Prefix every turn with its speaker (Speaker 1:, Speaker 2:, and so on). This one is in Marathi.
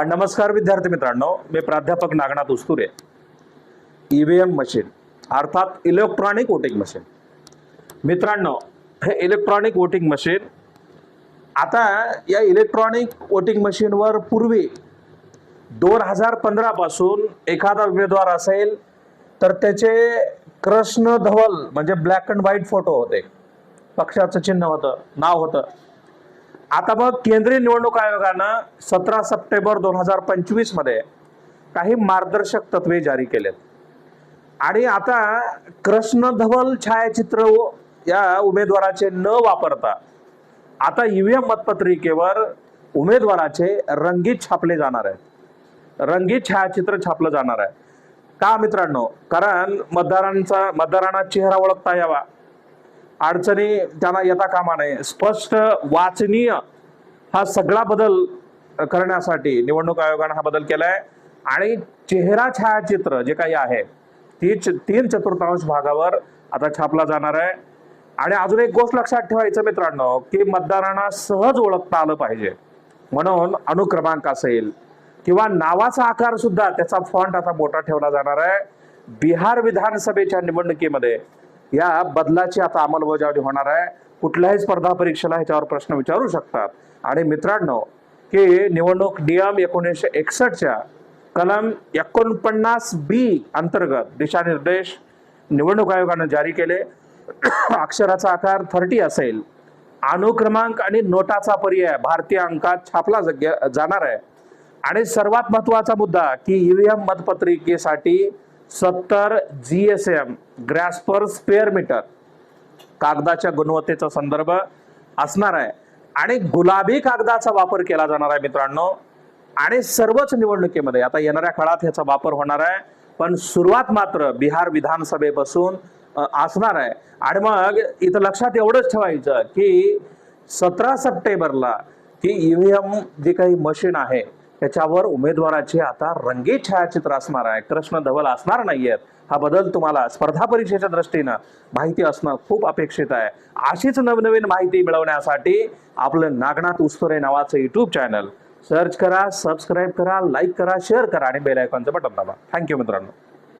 Speaker 1: नमस्कार विद्यार्थी मित्रांनो. मी प्राध्यापक नागनाथ उस्तुरे. ईव्हीएम मशीन अर्थात इलेक्ट्रॉनिक वोटिंग मशीन मित्रांनो हे इलेक्ट्रॉनिक वोटिंग मशीन आता या इलेक्ट्रॉनिक वोटिंग मशीनवर पूर्वी दोन हजार पंधरापासून एखादा उमेदवार असेल तर त्याचे कृष्ण धवल म्हणजे ब्लॅक अँड व्हाईट फोटो होते. पक्षाचं चिन्ह होतं नाव होतं. आता मग केंद्रीय निवडणूक आयोगानं सतरा सप्टेंबर दोन हजार पंचवीसमध्ये काही मार्गदर्शक तत्वे जारी केलेत. आणि आता कृष्ण धवल छायाचित्र या उमेदवाराचे न वापरता आता ईव्हीएम मतपत्रिकेवर उमेदवाराचे रंगीत छापले जाणार आहेत. रंगीत छायाचित्र छापलं जाणार आहे. का मित्रांनो? कारण मतदारांचा मतदारांना चेहरा ओळखता यावा. अडचणी त्यांना येता कामा नये. स्पष्ट वाचनीय हा सगळा बदल करण्यासाठी निवडणूक आयोगानं हा बदल केलाय. आणि चेहरा छायाचित्र जे काही आहे ती च- तीन चतुर्थांश भागावर आता छापला जाणार आहे. आणि अजून एक गोष्ट लक्षात ठेवायचं मित्रांनो की मतदारांना सहज ओळखता आलं पाहिजे. म्हणून अनुक्रमांक असेल किंवा नावाचा आकार सुद्धा त्याचा फॉन्ट आता मोठा ठेवला जाणार आहे. बिहार विधानसभेच्या निवडणुकीमध्ये या बदलाची आता अंमलबजावणी होणार आहे. कुठल्याही स्पर्धा परीक्षेला ह्याच्यावर प्रश्न विचारू शकतात. आणि मित्रांनो की निवडणूक नियम एकोणीसशे एकसष्टच्या कलम एकोणपन्नास बी अंतर्गत दिशानिर्देश निवडणूक आयोगानं जारी केले. अक्षराचा आकार थर्टी असेल. अनुक्रमांक आणि नोटाचा पर्याय भारतीय अंकात छापला जाणार आहे. आणि सर्वात महत्त्वाचा मुद्दा की ईव्हीएम मतपत्रिकेसाठी सत्तर G S M grams per square metre कागदाच्या गुणवत्तेचा संदर्भ असणार आहे. आणि गुलाबी कागदाचा वापर केला जाणार आहे मित्रांनो. आणि सर्वच निवडणुकीमध्ये आता येणाऱ्या काळात ह्याचा वापर होणार आहे. पण सुरुवात मात्र बिहार विधानसभेपासून असणार आहे. आणि मग इथं लक्षात एवढंच ठेवायचं की सतरा सप्टेंबरला ही ईव्हीएम जी काही मशीन आहे त्याच्यावर उमेदवाराचे आता रंगीत छायाचित्र असणार आहे. कृष्ण धवल असणार नाहीयेत. हा बदल तुम्हाला स्पर्धा परीक्षेच्या दृष्टीनं माहिती असणं खूप अपेक्षित आहे. अशीच नवनवीन माहिती मिळवण्यासाठी आपलं नागनाथ उस्तुरे नावाचं युट्यूब चॅनल सर्च करा सबस्क्राईब करा लाईक करा शेअर करा आणि बेल आयकॉनचं बटन दाबा. थँक्यू मित्रांनो.